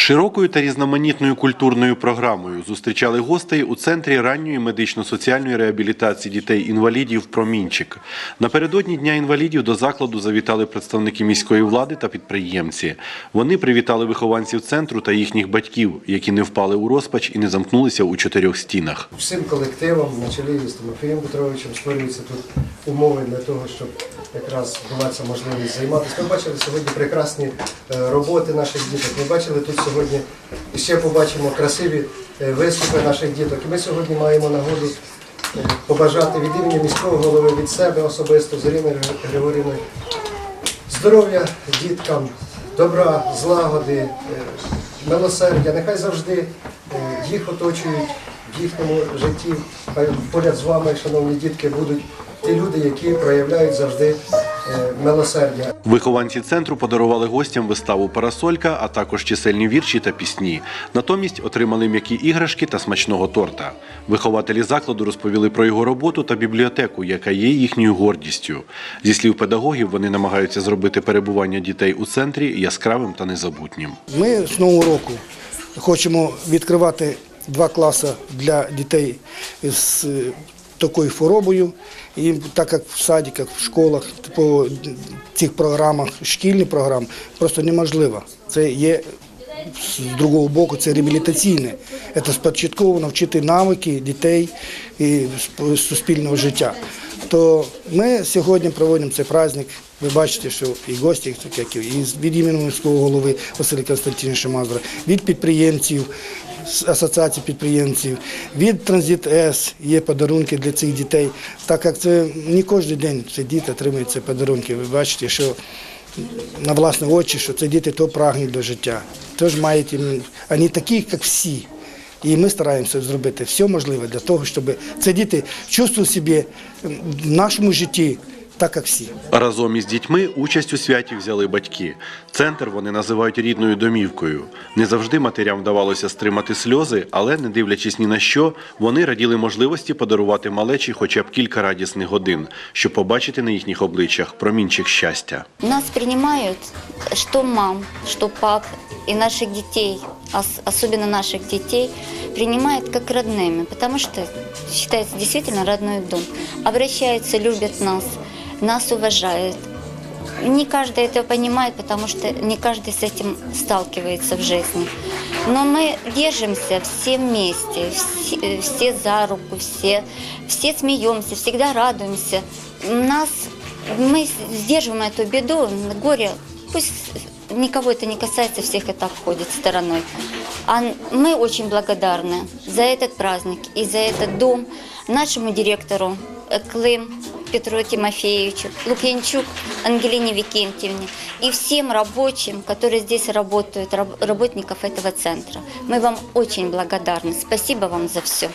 Широкою та різноманітною культурною програмою зустрічали гостей у центрі ранньої медично-соціальної реабілітації дітей-інвалідів Промінчик. Напередодні Дня інвалідів до закладу завітали представники міської влади та підприємці. Вони привітали вихованців центру та їхніх батьків, які не впали у розпач і не замкнулися у чотирьох стінах. Всім колективам, на чолі з Тимофієм Петровичем, створюються тут умови для того, щоб якраз була ця можливість займатися. Ми бачили сьогодні прекрасні е, роботи наших діток. Ми бачили тут сьогодні ще побачимо красиві е, виступи наших діток. Ми сьогодні маємо нагоду е, побажати від імені міського голови, від себе особисто, Зоріни Григорівни, здоров'я діткам, добра, злагоди, е, милосердя. Нехай завжди їх оточують в їхньому житті. Поряд з вами, шановні дітки, будуть ті люди, які проявляють завжди милосердя. Вихованці центру подарували гостям виставу Парасолька, а також чисельні вірші та пісні. Натомість отримали м'які іграшки та смачного торта. Вихователі закладу розповіли про його роботу та бібліотеку, яка є їхньою гордістю. Зі слів педагогів, вони намагаються зробити перебування дітей у центрі яскравим та незабутнім. Ми з нового року хочемо відкривати два класи для дітей з е, такою хворобою. І так як в садиках, в школах, по цих програмах, шкільні програми, просто неможливо. Це є з другого боку, це реабілітаційне. Це спочатково навчити навики дітей і суспільного життя. То ми сьогодні проводимо цей праздник. Ви бачите, що і гості, і від імені міського голови Василя Константиновича Мазура, від підприємців, асоціації підприємців, від Транзит С є подарунки для цих дітей. Так як це не кожен день ці діти отримують ці подарунки. Ви бачите, що на власні очі, що це діти то прагнуть до життя. Тож мають вони такі, як всі. І ми стараємося зробити все можливе для того, щоб ці діти чувствували себе в нашому житті так, як всі. Разом із дітьми участь у святі взяли батьки. Центр вони називають рідною домівкою. Не завжди матерям вдавалося стримати сльози, але, не дивлячись ні на що, вони раділи можливості подарувати малечі хоча б кілька радісних годин, щоб побачити на їхніх обличчях промінчик щастя. Нас принимают, что мам, что пап и наших детей, ос- особенно наших детей, принимают как родными, потому что считается действительно родной дом. Обращаются, любят нас, нас уважают. Не каждый это понимает, потому что не каждый с этим сталкивается в жизни. Но мы держимся все вместе, все, все за руку, все, все смеемся, всегда радуемся. Нас, мы сдерживаем эту беду, горе, пусть никого это не касается, всех это обходит стороной. А мы очень благодарны за этот праздник и за этот дом нашему директору э, Клым Петру Тимофеевичу, Лукьянчук Ангелине Викентьевне и всем рабочим, которые здесь работают, раб- работников этого центра. Мы вам очень благодарны. Спасибо вам за все.